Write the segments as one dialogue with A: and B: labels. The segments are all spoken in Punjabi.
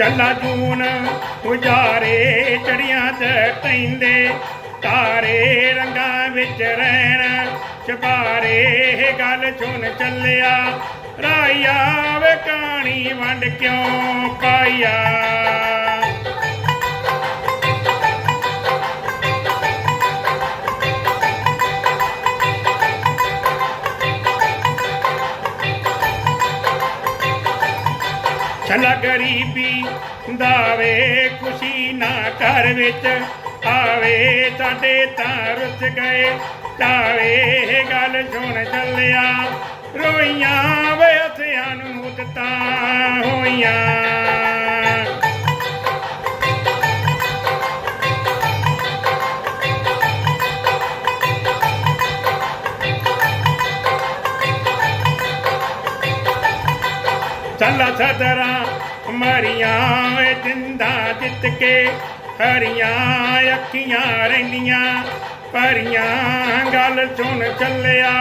A: ਚੱਲਾ ਜੂਨ ਉਜਾਰੇ ਚੜੀਆਂ ਤੇ ਟੈਂਦੇ ਤਾਰੇ ਰੰਗਾਂ ਵਿੱਚ ਰਹਿਣ, ਛਪਾਰੇ ਗੱਲ ਸੁਣ ਚੱਲਿਆ ਰਾਇਆ ਵੇ ਕਹਾਣੀ ਵੰਡ ਕਿਉਂ ਪਾਇਆ ਛਲਾ ਗਰੀਬੀ ਦਾਵੇ, ਖੁਸ਼ੀ ਨਾ ਘਰ ਵਿੱਚ ਆਵੇ, ਸਾਡੇ ਤਾਂ ਰੁੱਸ ਗਏ ਤਾਵੇ ਗੱਲ ਸੁਣ ਚੱਲਿਆ। ਰੋਈਆਂ ਵੇ ਹੱਥਿਆਂ ਨੂੰ ਮੁੱਦਤਾਂ ਹੋਈਆਂ। ਚੱਲ ਸਦਰਾਂ ਮਰੀਆਂ ਵੇ ਜਿੰਦਾ ਜਿੱਤ ਕੇ, ਹਰੀਆਂ ਅੱਖੀਆਂ ਰਹਿੰਦੀਆਂ ਪਰੀਆਂ ਗੱਲ ਸੁਣ ਚੱਲਿਆ।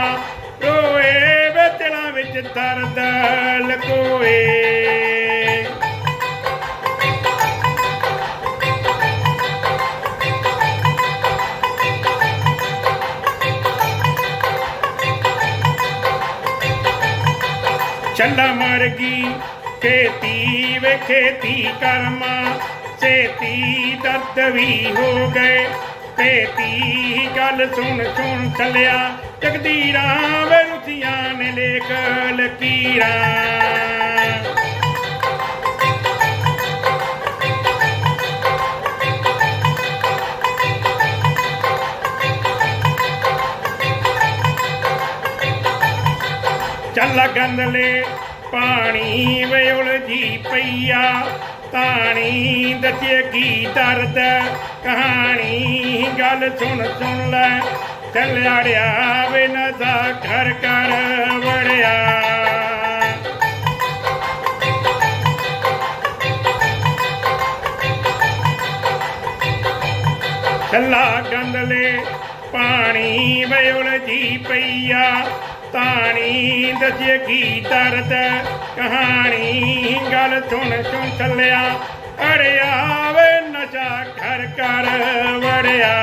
A: ਰੋਏ ਵੇ ਦਿਲਾਂ ਵਿੱਚ ਦਰਦ ਲਕੋਏ। ਚੱਲਾ ਮਰ ਖੇਤੀ ਵੇ ਖੇਤੀ ਕਰਮਾ ਛੇਤੀ ਦਰਦ ਵੀ ਹੋ ਗਏ। ਤੇਤੀ ਗੱਲ ਸੁਣ ਸੁਣ ਚੱਲਿਆ, ਜਗਦੀਰਾ ਵੇ ਰੁਚੀਆਂ ਨੇ ਲੇਖ ਲਕੀਰਾਂ। ਚੱਲ ਗੰਦਲੇ ਪਾਣੀ ਵੇ ਉਲਝੀ ਪਈਆ। ਤਾਣੀ ਦੱਸੇ ਕੀ ਦਰਦ, ਕਹਾਣੀ ਗੱਲ ਸੁਣ ਸੁਣ ਲੈ। ਚੱਲਿਆੜਿਆ ਵੇ ਨਜ਼ਾ ਘਰ ਘਰ ਵੜਿਆ। ਚੱਲਾ ਗੰਦਲੇ, ਪਾਣੀ ਵੇ ਉਲਝੀ ਪਈਆ। ਤਾਣੀ ਦੱਸੇ ਕੀ ਦਰਦ। ਕਹਾਣੀ ਗੱਲ ਸੁਣ ਸੁਣ ਚੱਲਿਆ। ਅੜਿਆ ਵੇ ਨਸ਼ਾ ਘਰ ਘਰ ਵੜਿਆ।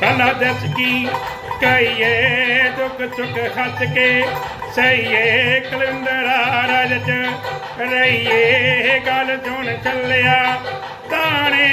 A: ਸਾਲਾ ਦਸ ਕੀ ਕਈਏ ਦੁੱਖ ਸੁੱਖ ਹੱਸ ਕੇ ਸਈਏ ਕਲੰਦਰਾ ਰਜ ਚ ਰਈਏ ਗੱਲ ਸੁਣ ਚੱਲਿਆ, ਤਾਣੇ